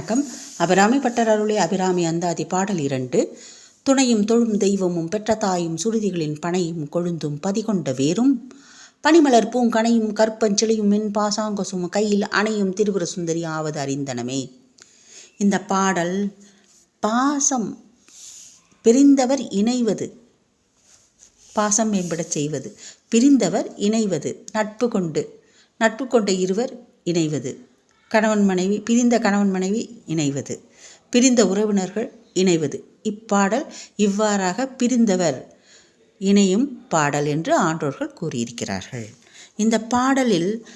வணக்கம். அபிராமி பட்டர் அருளே அபிராமி அந்தாதி பாடல் இரண்டு. துணையும் தொழும் தெய்வமும் பெற்ற தாயும் சுருதிகளின் பனையும் கொழுந்தும் பதிகொண்ட வேரும். பனிமலர் பூங்கனையும் கற்பஞ்சிலையும் மின் பாசாங்கசும் கையில் அணையும் திருபுர சுந்தரி ஆவது அறிந்தனமே. இந்த பாடல் பாசம் பிரிந்தவர் இணைவது. பாசம் மேம்படச் செய்வது. பிரிந்தவர் இணைவது. நட்பு கொண்டு நட்பு கொண்ட இருவர் இணைவது. கணவன் மனைவி பிரிந்த கணவன் மனைவி இணைவது. பிரிந்த உறவினர்கள் இணைவது. இப்பாடல் இவ்வாறாக பிரிந்தவர் இணையும் பாடல் என்று ஆன்றோர்கள் கூறியிருக்கிறார்கள். இந்த பாடலில்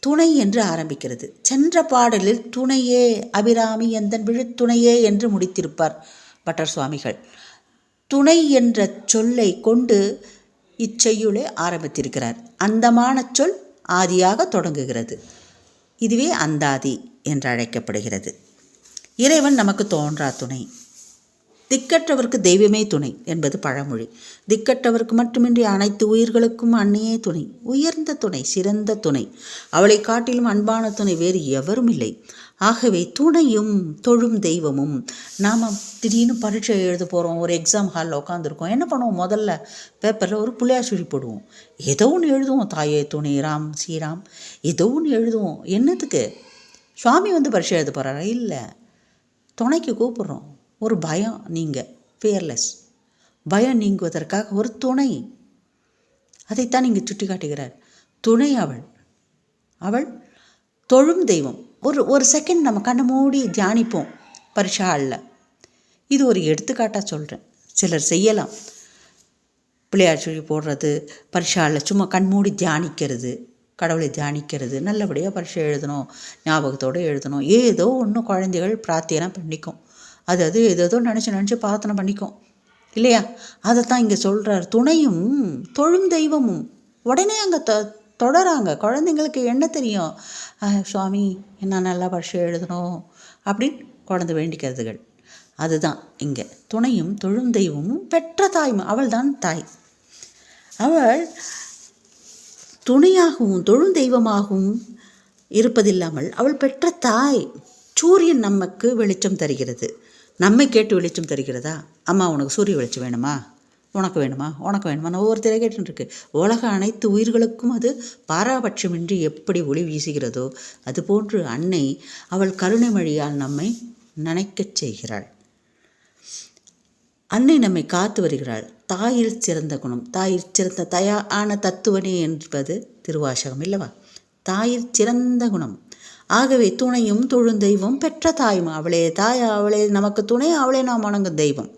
துணை என்று ஆரம்பிக்கிறது. சென்ற பாடலில் துணையே அபிராமி எந்தன் விழுத்துணையே என்று முடித்திருப்பார் பட்டர் சுவாமிகள். துணை என்ற சொல்லை கொண்டு இச்செய்யுளை ஆரம்பித்திருக்கிறார். அந்தமான சொல் ஆதியாக தொடங்குகிறது. இதுவே அந்தாதி என்று அழைக்கப்படுகிறது. இறைவன் நமக்கு தோன்றா துணை. திக்கற்றவருக்கு தெய்வமே துணை என்பது பழமொழி. திக்கற்றவருக்கு மட்டுமின்றி அனைத்து உயிர்களுக்கும் அன்னையே துணை. உயர்ந்த துணை சிறந்த துணை. அவளை காட்டிலும் அன்பான துணை வேறு எவரும் இல்லை. ஆகவே துணையும் தொழும் தெய்வமும் நாம் திடீர்னு பரீட்சை எழுத போகிறோம் ஒரு எக்ஸாம் ஹாலில் உட்காந்துருக்கோம் என்ன பண்ணுவோம்? முதல்ல பேப்பரில் ஒரு புள்ளையார் சுழி போடுவோம். ஏதோ ஒன்று எழுதுவோம். தாயே துணை ராம் ஸ்ரீராம். ஏதோ ஒன்று எழுதுவோம். என்னத்துக்கு? சுவாமி வந்து பரீட்சை எழுத போகிறாரா இல்லை. துணைக்கு கூப்பிட்றோம். ஒரு பயம் நீங்கள் ஃபியர்லெஸ் பயம் நீங்குவதற்காக ஒரு துணை. அதைத்தான் நீங்கள் சுட்டி காட்டுகிறார் துணை அவள். அவள் தொழும் தெய்வம். ஒரு ஒரு செகண்ட் நம்ம கண்ணை மூடி தியானிப்போம் பரிஷா ஹாலில் இது ஒரு எடுத்துக்காட்டாக சொல்கிறேன் சிலர் செய்யலாம். பிள்ளையார் சொல்லி போடுறது பரிசாலில் சும்மா கண் மூடி தியானிக்கிறது கடவுளை தியானிக்கிறது நல்லபடியாக பரீட்சை எழுதணும் ஞாபகத்தோடு எழுதணும். ஏதோ ஒன்று குழந்தைகள் பிரார்த்தியெல்லாம் பண்ணிக்கும். அது அது ஏதோ நினச்சி நினச்சி பிரார்த்தனை பண்ணிக்கும். இல்லையா? அதை தான் இங்கே சொல்கிறார் துணையும் தொழும் தெய்வமும். உடனே அங்கே த தொடராங்க. குழந்தைங்களுக்கு என்ன தெரியும்? சுவாமி என்ன நல்லா பரிசு எழுதணும்? அப்படின்னு குழந்தை வேண்டிக்கிறதுகள். அதுதான் இங்கே. துணையும் தொழும் தெய்வமும் பெற்ற தாயும். அவள் தான் தாய். அவள் துணையாகவும் தொழும் தெய்வமாகவும் இருப்பதில்லாமல் அவள் பெற்ற தாய். சூரியன் நமக்கு வெளிச்சம் தருகிறது. நம்மை கேட்டு வெளிச்சம் தருகிறதா? அம்மா உனக்கு சூரிய வெளிச்சம் வேணுமா? உனக்கு வேணுமா? உனக்கு வேணுமா? நான் ஒவ்வொருத்தரை கேட்டுருக்கு உலக அனைத்து உயிர்களுக்கும் அது பாராபட்சமின்றி எப்படி ஒளி வீசுகிறதோ அதுபோன்று அன்னை அவள் கருணை மொழியால் நம்மை நினைக்கச் செய்கிறாள். அன்னை நம்மை காத்து வருகிறாள். தாயில் சிறந்த குணம் தாயில் சிறந்த தயா ஆன தத்துவனே என்பது திருவாசகம் இல்லவா? தாயில் சிறந்த குணம். ஆகவே துணையும் தொழுந்தெய்வம் பெற்ற தாயும். அவளே தாய் அவளே நமக்கு துணை அவளே நாம் வணங்கும் தெய்வம்.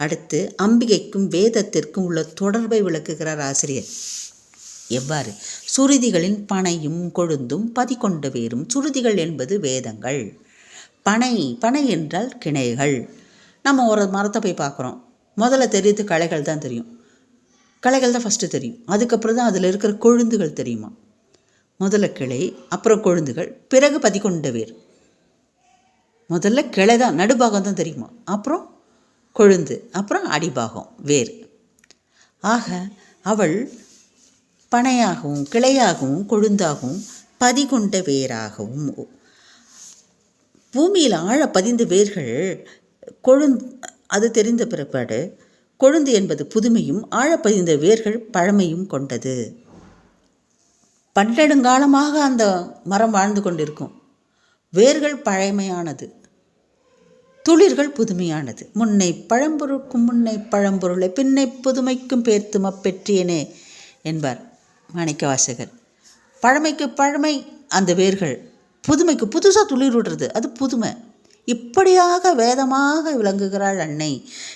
அடுத்து அம்பிகைக்கும் வேதத்திற்கும் உள்ள தொடர்பை விளக்குகிறார் ஆசிரியர். எவ்வாறு? சுருதிகளின் பனையும் கொழுந்தும் பதிக்கொண்டு வேறும் சுருதிகள் என்பது வேதங்கள். பனை பனை என்றால் கிளைகள் நம்ம ஒரு மரத்தை போய் பார்க்குறோம். முதல்ல தெரியுது களைகள் தான் தெரியும். களைகள் தான் ஃபஸ்ட்டு தெரியும். அதுக்கப்புறம் தான் அதில் இருக்கிற கொழுந்துகள் தெரியுமா? முதல்ல கிளை அப்புறம் கொழுந்துகள் பிறகு பதிக்கொண்ட வேர். முதல்ல கிளை தான் நடுபாகம் தான் தெரியுமா? அப்புறம் கொழுந்து அப்புறம் அடிபாகம் வேர். ஆக அவள் பனையாகவும் கிளையாகவும் கொழுந்தாகவும் பதிகொண்ட வேராகவும் பூமியில் ஆழ பதிந்த வேர்கள் கொழுந்து அது தெரிந்த பிற்பாடு கொழுந்து என்பது புதுமையும் ஆழ பதிந்த வேர்கள் பழமையும் கொண்டது. பன்னெடுங்காலமாக அந்த மரம் வாழ்ந்து கொண்டிருக்கும். வேர்கள் பழமையானது. துளிர்கள் புதுமையானது. முன்னை பழம்பொருளுக்கும் முன்னை பழம்பொருளை பின்னை புதுமைக்கும் பேர்த்து மப்பெற்றியனே என்பார் மாணிக்கவாசகர். பழமைக்கு பழமை அந்த வேர்கள் புதுமைக்கு புதுசாக துளிர் விடுறது அது புதுமை. இப்படியாக வேதமாக விளங்குகிறாள் அன்னை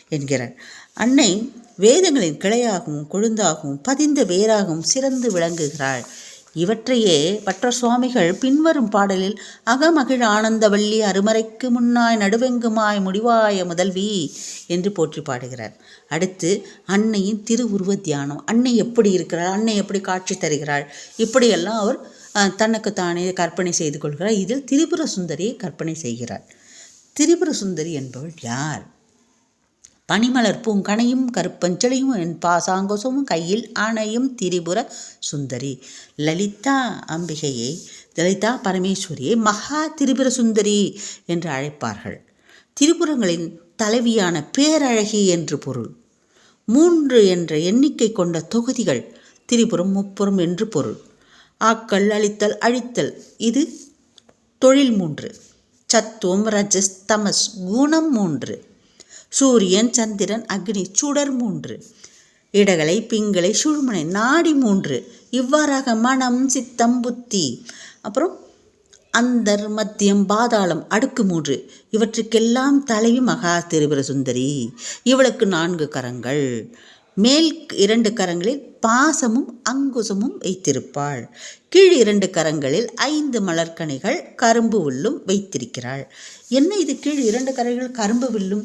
என்கிறார். அன்னை வேதங்களின் கிளையாகவும் கொழுந்தாகவும் பதிந்த வேராகவும் சிறந்து விளங்குகிறாள். இவற்றையே பற்ற சுவாமிகள் பின்வரும் பாடலில் அகமகிழ் ஆனந்தவள்ளி அருமறைக்கு முன்னாய் நடுவெங்குமாய் முடிவாய முதல்வி என்று போற்றி பாடுகிறார். அடுத்து அன்னையின் திருவுருவ தியானம். அன்னை எப்படி இருக்கிறாள்? அன்னை எப்படி காட்சி தருகிறாள்? இப்படியெல்லாம் அவர் அஹ், தனக்குத்தானே கற்பனை செய்து கொள்கிறார். இதில் திரிபுர சுந்தரியை கற்பனை செய்கிறார். திரிபுர சுந்தரி என்பவள் யார்? பனிமலர் பூங்கனையும் கருப்பஞ்செளியும் என் பாசாங்கோசமும் கையில் ஆணையும் திரிபுர சுந்தரி. லலிதா அம்பிகையை லலிதா பரமேஸ்வரியை மகா திரிபுர சுந்தரி என்று அழைப்பார்கள். திரிபுரங்களின் தலைவியான பேரழகி என்று பொருள். மூன்று என்ற எண்ணிக்கை கொண்ட தொகுதிகள் திரிபுரம் முப்புறம் என்று பொருள். ஆக்கல் அழித்தல் அழித்தல் இது தொழில் மூன்று. சத்துவம் ரஜஸ் தமஸ் குணம் மூன்று. சூரியன் சந்திரன் அக்னி சுடர் மூன்று. இடகலை பிங்களை சுழுமனை நாடி மூன்று. இவ்வாறாக மனம் சித்தம் புத்தி. அப்புறம் அந்தர் மத்தியம் பாதாளம் அடுக்கு மூன்று. இவற்றுக்கெல்லாம் தலைவி மகா திரிபுர சுந்தரி இவளுக்கு நான்கு கரங்கள். மேல் இரண்டு கரங்களில் பாசமும் அங்குசமும் வைத்திருப்பாள். கீழ் இரண்டு கரங்களில் ஐந்து மலர்கனிகள் கரும்பு வில்லும் வைத்திருக்கிறாள். என்ன இது கீழ் இரண்டு கரைகள் கரும்பு வில்லும்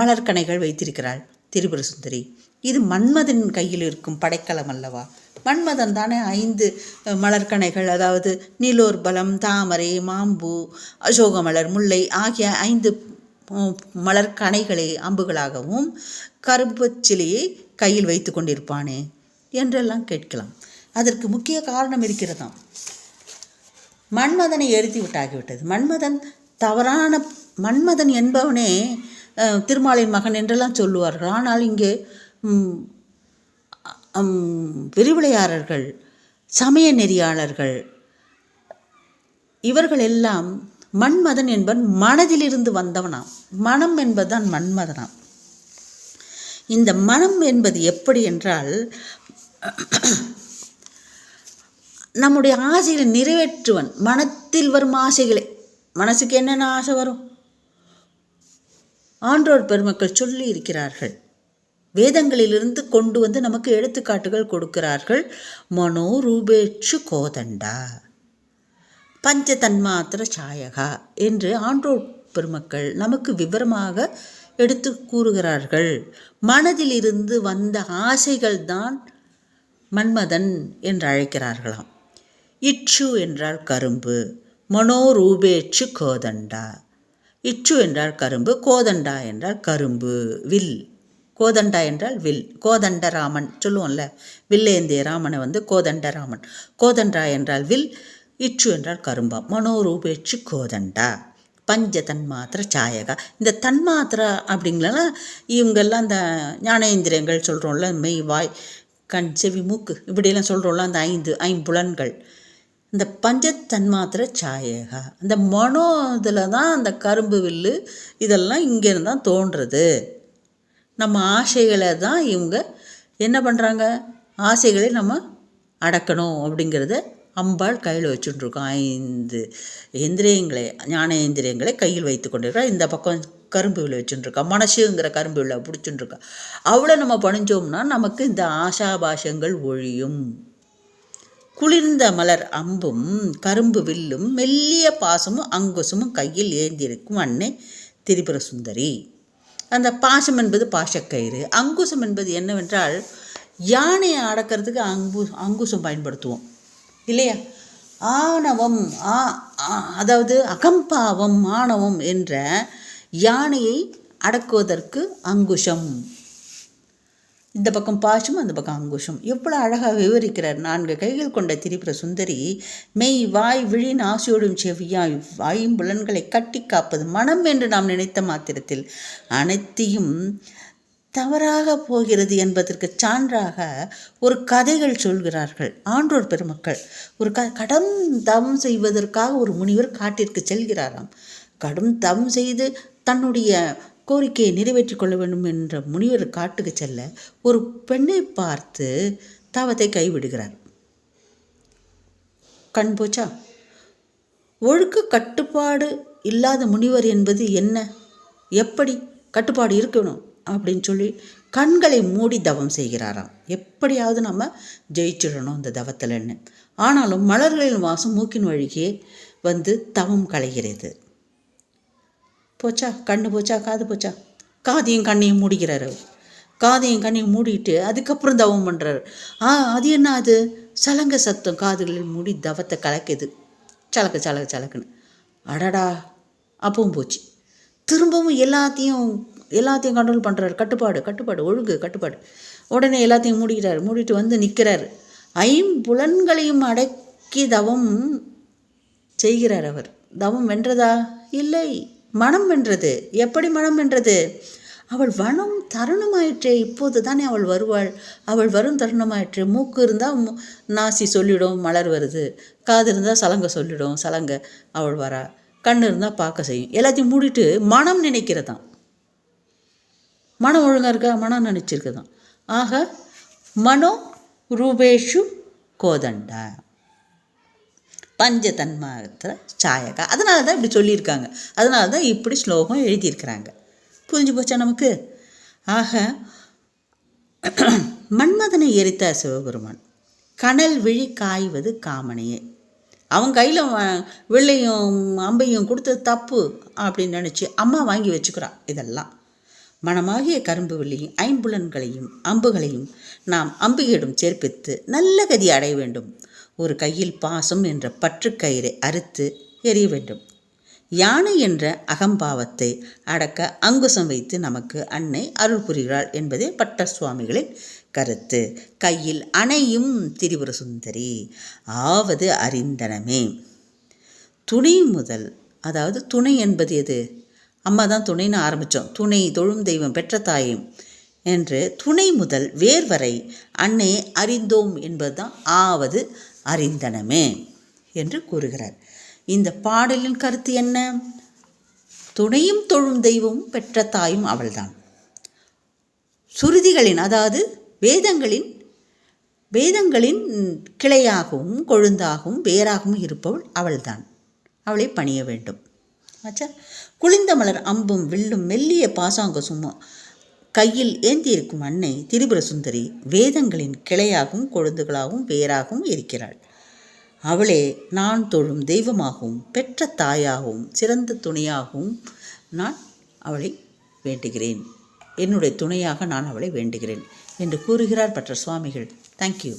மலர்கனைகள் வைத்திருக்கிறாள்? திரிபுர சுந்தரி இது மன்மதன் கையில் இருக்கும் படைக்கலம் அல்லவா? மன்மதன் தானே ஐந்து மலர்கனைகள் அதாவது நீலோர்பலம் தாமரை மாம்பூ அசோகமலர் முல்லை ஆகிய ஐந்து மலர்கனைகளை அம்புகளாகவும் கரும்பச்சிலையை கையில் வைத்து கொண்டிருப்பானே என்றெல்லாம் கேட்கலாம். அதற்கு முக்கிய காரணம் இருக்கிறதாம். மன்மதனை எரித்து விட்டாகிவிட்டது. மன்மதன் தவறான மன்மதன் என்பவனே திருமாலின் மகன் என்றெல்லாம் சொல்லுவார்கள். ஆனால் இங்கே விரிவிளையாளர்கள் சமய நெறியாளர்கள் இவர்கள் எல்லாம் மன்மதன் என்பன் மனதிலிருந்து வந்தவனாம். மனம் என்பதுதான் மன்மதனாம். இந்த மனம் என்பது எப்படி என்றால் நம்முடைய ஆசைகளை நிறைவேற்றுவன். மனத்தில் வரும் ஆசைகளை. மனசுக்கு என்னென்ன ஆசை வரும்? ஆன்றோர் பெருமக்கள் சொல்லி இருக்கிறார்கள். வேதங்களிலிருந்து கொண்டு வந்து நமக்கு எடுத்துக்காட்டுகள் கொடுக்கிறார்கள். மனோ ரூபேட்சு கோதண்டா. பஞ்ச தன்மாத்திர சாயகா என்று ஆன்றோர் பெருமக்கள் நமக்கு விவரமாக எடுத்து கூறுகிறார்கள். மனதிலிருந்து வந்த ஆசைகள் தான் மன்மதன் என்று அழைக்கிறார்களாம். இச்சு என்றால் கரும்பு மனோரூபேச்சு கோதண்டா. இச்சு என்றால் கரும்பு கோதண்டா என்றால் கரும்பு வில். கோதண்டா என்றால் வில். கோதண்டராமன் சொல்லுவோம்ல வில்லேந்திய ராமனை வந்து கோதண்டராமன். கோதண்டா என்றால் வில் இச்சு என்றால் கரும்பா. மனோரூபேச்சு கோதண்டா. பஞ்ச தன்மாத்திர சாயகா. இந்த தன்மாத்திரா அப்படிங்களெல்லாம் இவங்கெல்லாம் இந்த ஞானேந்திரியங்கள் சொல்கிறோம்ல மெய் வாய் கண் செவி மூக்கு இப்படியெல்லாம் சொல்கிறோம்ல அந்த ஐந்து ஐம்புலன்கள். இந்த பஞ்ச தன்மாத்திர சாயகா. அந்த மனோ இதில் தான் அந்த கரும்பு வில்லு இதெல்லாம் இங்கேருந்து தான் தோன்றுறது. நம்ம ஆசைகளை தான் இவங்க என்ன பண்ணுறாங்க ஆசைகளை நம்ம அடக்கணும் அப்படிங்கிறத அம்பாள் கையில் வச்சுட்டுருக்கோம் ஐந்து எந்திரியங்களை ஞானேந்திரியங்களை கையில் வைத்து கொண்டிருக்கா. இந்த பக்கம் கரும்பு விலை வச்சுட்டுருக்கா. மனசுங்கிற கரும்பு விலை பிடிச்சுட்டுருக்கா. அவ்வளோ நம்ம பணிஞ்சோம்னா நமக்கு இந்த ஆஷாபாஷங்கள் ஒழியும். குளிர்ந்த மலர் அம்பும் கரும்பு வில்லும் மெல்லிய பாசமும் அங்குசமும் கையில் ஏந்தியிருக்கும் அன்னை திரிபுர சுந்தரி அந்த பாசம் என்பது பாசக்கயிறு அங்குசம் என்பது என்னவென்றால் யானையை அடக்கிறதுக்கு அங்கு அங்குசம் பயன்படுத்துவோம். இல்லையா? ஆணவம் ஆ அதாவது அகம்பாவம் ஆணவம் என்ற யானையை அடக்குவதற்கு அங்குஷம். இந்த பக்கம் பாஷம் அந்த பக்கம் அங்குஷம். எவ்வளோ அழகாக விவரிக்கிறார். நான்கு கைகள் கொண்ட திரிபுர சுந்தரி மெய் வாய் விழி நாசியோடும் செவ்வியாய் புலன்களை கட்டி காப்பது மனம் என்று நாம் நினைத்த மாத்திரத்தில் அனைத்தையும் தவறாக போகிறது என்பதற்கு சான்றாக ஒரு கதைகள் சொல்கிறார்கள். ஆன்றோர் பெருமக்கள். ஒரு க கடம் தவம் செய்வதற்காக ஒரு முனிவர் காட்டிற்கு செல்கிறாராம். கடும் தவம் செய்து தன்னுடைய கோரிக்கையை நிறைவேற்றிக் கொள்ள வேண்டும் என்ற முனிவர் காட்டுக்கு செல்ல ஒரு பெண்ணை பார்த்து தவத்தை கைவிடுகிறார். கண் போச்சா? ஒழுக்க கட்டுப்பாடு இல்லாத முனிவர் என்பது என்ன? எப்படி கட்டுப்பாடு இருக்கணும்? அப்படின்னு சொல்லி கண்களை மூடி தவம் செய்கிறாராம். எப்படியாவது நம்ம ஜெயிச்சிடணும் இந்த தவத்தில்னு ஆனாலும் மலர்களின் வாசம் மூக்கின் வழியே வந்து தவம் களைகிறது போச்சா? கண்ணு போச்சா? காது போச்சா? காதையும் கண்ணையும் மூடிக்கிறார் அவர். காதையும் கண்ணையும் மூடிட்டு அதுக்கப்புறம் தவம் பண்ணுறாரு ஆ அது என்ன அது? சலங்க சத்தம் காதுகளில் மூடி தவத்தை கலக்குது. சலக்கு சலக்கு சலக்குன்னு. அடடா! அப்பவும் போச்சு. திரும்பவும் எல்லாத்தையும் எல்லாத்தையும் கண்ட்ரோல் பண்ணுறாரு கட்டுப்பாடு கட்டுப்பாடு ஒழுங்கு கட்டுப்பாடு. உடனே எல்லாத்தையும் மூடிக்கிறார். மூடிட்டு வந்து நிற்கிறார் ஐம்புலன்களையும் அடக்கி தவம் செய்கிறார் அவர். தவம் வென்றதா? இல்லை. மனம் வென்றது. எப்படி மனம் வென்றது? அவள் வனம் தருணமாயிற்றே. இப்போது தானே அவள் வருவாள். அவள் வரும் தருணமாயிற்றே. மூக்கு இருந்தால் நாசி சொல்லிடும் மலர் வருது. காது இருந்தால் சலங்கை சொல்லிடும் சலங்கை. அவள் வரா. கண் இருந்தால் பார்க்க செய்யும். எல்லாத்தையும் மூடிட்டு மனம் நினைக்கிறதான். மனம் ஒழுங்காக இருக்கா? மனம் நினச்சிருக்குதான். ஆக மனோ ரூபேஷு கோதண்டா. பஞ்சதன்மாத்திர சாயகா. அதனால தான் இப்படி சொல்லியிருக்காங்க. அதனால தான் இப்படி ஸ்லோகம் எழுதியிருக்கிறாங்க. புரிஞ்சு போச்சா நமக்கு? ஆக மன்மதனை எரித்தார் சிவபெருமான். கனல் விழி காய்வது காமனையே. அவன் கையில் வெள்ளையும் அம்பையும் கொடுத்தது தப்பு அப்படின்னு நினச்சி அம்மா வாங்கி வச்சுக்கிறான். இதெல்லாம். மனமாகிய கரும்பு வெள்ளியும் ஐம்புலன்களையும் அம்புகளையும் நாம் அம்பிகையிடம் சேர்ப்பித்து நல்ல கதி அடைய வேண்டும். ஒரு கையில் பாசம் என்ற பற்றுக்கயிறை அறுத்து எறிய வேண்டும். யானை என்ற அகம்பாவத்தை அடக்க அங்குசம் வைத்து நமக்கு அன்னை அருள் புரிகிறாள் என்பதே பட்ட சுவாமிகளின் கருத்து. கையில் அணையும் திரிபுர சுந்தரி ஆவது அறிந்தனமே. துணை முதல் அதாவது துணை என்பது எது? அம்மா தான் துணைன்னு ஆரம்பித்தோம் துணை தொழும் தெய்வம் பெற்ற தாயும் என்று துணை முதல் வேர் வரை அன்னை அறிந்தோம் என்பதுதான் ஆவது அறிந்தனமே என்று கூறுகிறார். இந்த பாடலின் கருத்து என்ன? துணையும் தொழும் தெய்வமும் பெற்ற தாயும் அவள்தான். சுருதிகளின் அதாவது வேதங்களின் வேதங்களின் கிளையாகவும் கொழுந்தாகவும் வேறாகவும் இருப்பவள் அவள்தான். அவளை பணிய வேண்டும். ஆச்சா குளிந்த மலர் அம்பும் வில்லும் மெல்லிய பாசாங்க சும்மா. கையில் ஏந்தியிருக்கும் அன்னை திரிபுர சுந்தரி வேதங்களின் கிளையாகவும் கொழுந்துகளாகவும் வேறாகவும் இருக்கிறாள். அவளே நான் தொழும் தெய்வமாகவும் பெற்ற தாயாகவும் சிறந்த துணையாகவும் நான் அவளை வேண்டுகிறேன். என்னுடைய துணையாக நான் அவளை வேண்டுகிறேன் என்று கூறுகிறார் பற்ற சுவாமிகள். தேங்க்யூ